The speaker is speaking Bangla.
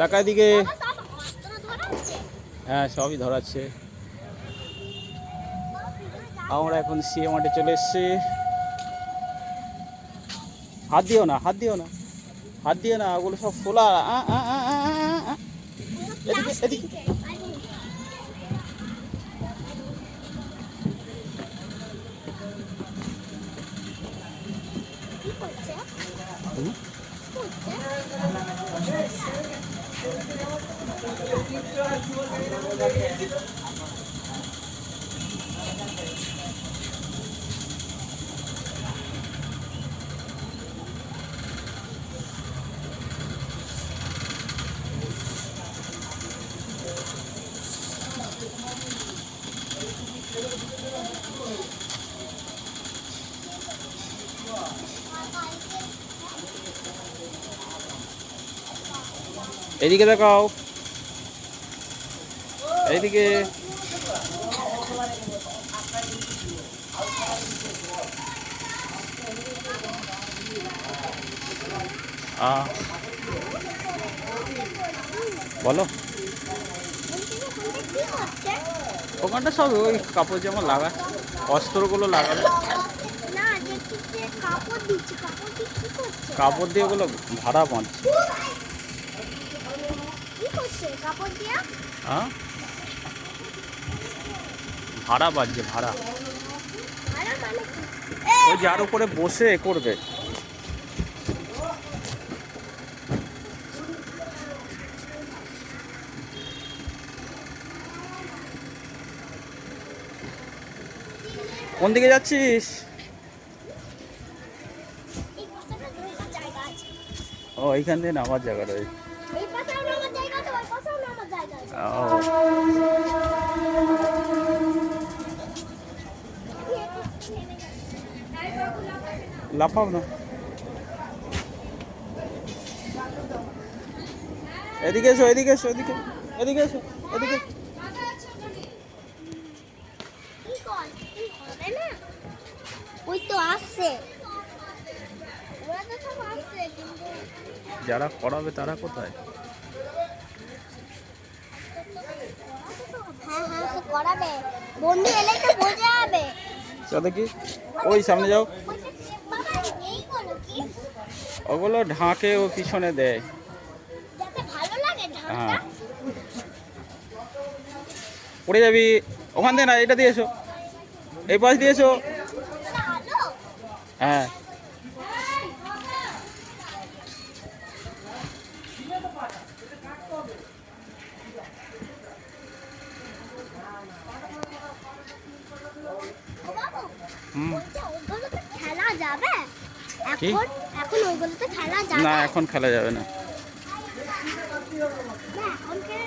টাকা দিকে। হ্যাঁ সবই ধরাচ্ছে। আমরা এখন সিএ মাঠে চলে এসেছি। হাত দিও না হাত দিও না। হাত দিও না ওগুলো সব। এদিকে এদিকে। করছে? হুম? করছে? এদিকে দেখাও। এইদিকে আ বলো? ওখানটা সব ওই কাপড় যেমন লাগা অস্ত্রগুলো লাগাবে না কাপড় দিয়ে কাপড় দিয়ে ওগুলো ভাড়া বাঁধছে কি করছে কাপড় দিয়ে হ্যাঁ ভাড়া বাজছে, ভাড়া। ওই যার উপরে বসে করবে। কোন দিকে যাচ্ছিস? ও, এইখান দিয়ে নামার জায়গা রয়েছে। লাফাও না। এদিকে এসো এদিকে এসো এদিকে এদিকে এসো এদিকে। ওই তো আসছে। ওরা তো সব আসছে কিন্তু যারা করাবে তারা কোথায় হ্যাঁ হ্যাঁ সে করাবে? বন্ধু এলেই তো বোঝা যাবে। চো দেখি। ওই সামনে যাও। ওগুলো ঢাকে ও পিছনে দেয়। হ্যাঁ। পড়ে যাবি। ওখান দিয়ে না এটা দিয়ে এসো। এই পাশ দিয়ে এসো। হ্যাঁ ও বাবু হুম বলছে ওগুলোতে খেলা যাবে? এখন এখন ওগুলোতে খেলা যাবে। না এখন খেলা যাবে না। না, এখন খেলে